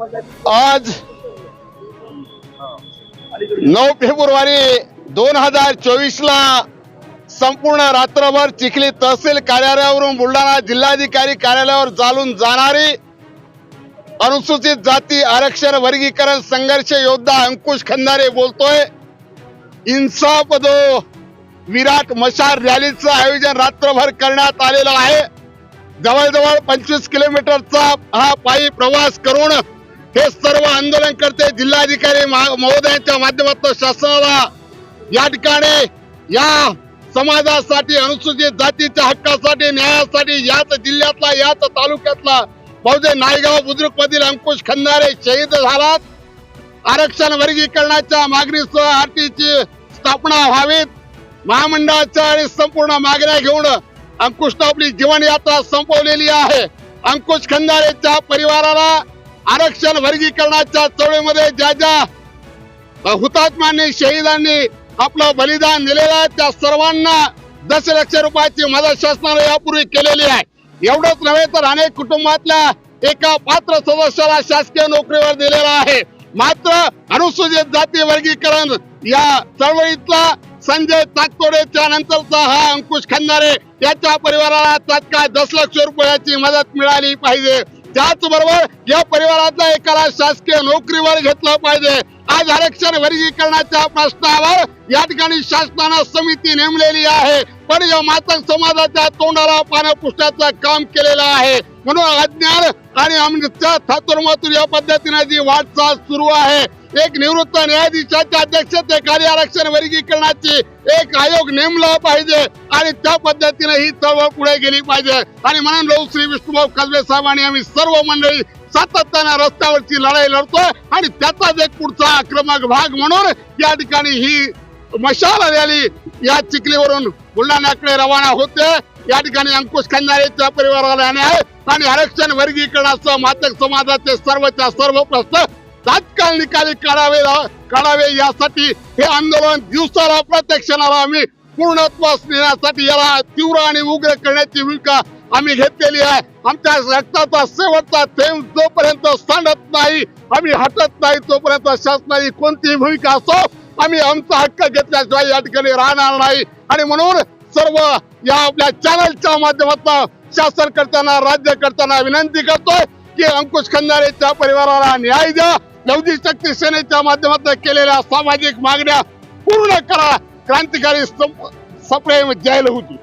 आज नऊ फेब्रुवारी दोन हजार चोवीसला संपूर्ण रात्रभर चिखली तहसील कार्यालयावरून बुलढाणा जिल्हाधिकारी कार्यालयावर चालून जाणारी अनुसूचित जाती आरक्षण वर्गीकरण संघर्ष योद्धा अंकुश खंदारे बोलतोय. इन्साफ दो विराट मशार रॅलीचं आयोजन रात्रभर करण्यात आलेलं आहे. जवळजवळ पंचवीस किलोमीटरचा हा पायी प्रवास करून हे सर्व आंदोलनकर्ते जिल्हाधिकारी महा- महोदयांच्या माध्यमातून शासनाला. या ठिकाणी या समाजासाठी अनुसूचित जातीच्या हक्कासाठी न्यायासाठी याच जिल्ह्यातला याच तालुक्यातला बहुजन नायगाव बुद्रुक मधील अंकुश खंदारे शहीद झालात. आरक्षण वर्गीकरणाच्या मागणीसह आरटीची स्थापना व्हावीत. महामंडळाच्या आणि संपूर्ण मागण्या घेऊन अंकुशनं आपली जीवनयात्रा संपवलेली आहे. अंकुश खंदारेच्या परिवाराला आरक्षण वर्गीकरणाच्या चळवळीमध्ये ज्या ज्या हुतात्म्यांनी शहीदांनी आपलं बलिदान दिलेलं आहे त्या सर्वांना दशलक्ष रुपयाची मदत शासनाने यापूर्वी केलेली आहे. एवढंच नव्हे तर अनेक कुटुंबातल्या एका पात्र सदस्याला शासकीय नोकरीवर दिलेला आहे. मात्र अनुसूचित जाती वर्गीकरण या चळवळीतला संजय ताकतोडेच्या नंतरचा हा अंकुश खंदारे याच्या परिवाराला तात्काळ दशलक्ष रुपयाची मदत मिळाली पाहिजे. त्याचबरोबर या परिवारातल्या एकाला शासकीय नोकरीवर घेतलं पाहिजे. आज आरक्षण वर्गीकरणाच्या प्रश्नावर या ठिकाणी शासनानं समिती नेमलेली आहे. पण या मातक समाजाच्या तोंडाला पाण्या पुसण्याचं काम केलेलं आहे. म्हणून अज्ञान आणि आमच्या थातुरमातूर या पद्धतीने जी वाटचाल सुरू आहे. एक निवृत्त न्यायाधीशाच्या अध्यक्षतेखाली आरक्षण वर्गीकरणाची एक आयोग नेमला पाहिजे आणि त्या पद्धतीने ही चळवळ पुढे गेली पाहिजे. आणि म्हणून लोक श्री विष्णुभाऊ कसबे आणि आम्ही सर्व मंडळी सातत्यानं रस्त्यावरची लढाई लढतोय आणि त्याचाच एक पुढचा आक्रमक भाग म्हणून या ठिकाणी ही मशाल रॅली या चिखलीवरून बुलढाण्याकडे रवाना होते. या ठिकाणी अंकुश खंदारेच्या परिवाराला आणि आरक्षण वर्गीकरणासह मातक समाजाचे सर्वच्या सर्व प्रश्न तात्काळ निकाली काढावे काढावे यासाठी हे आंदोलन दिवसाला प्रत्यक्षणाला आम्ही पूर्णत्वास नेण्यासाठी याला तीव्र आणि उग्र करण्याची भूमिका आम्ही घेतलेली आहे. आमच्या रक्ताचा शेवटचा थेंब जोपर्यंत सांडत नाही आम्ही हटत नाही तोपर्यंत शासनाची कोणतीही भूमिका असो आम्ही आमचा हक्क घेतल्याशिवाय या ठिकाणी राहणार नाही. आणि म्हणून सर्व या आपल्या चॅनलच्या माध्यमातून शासन करताना राज्य करताना विनंती करतोय की अंकुश खंदारेच्या परिवाराला न्याय द्या. नवजी शक्ती सेनेच्या माध्यमातून केलेल्या सामाजिक मागण्या पूर्ण करा. क्रांतिकारी सप्रेम जय होती.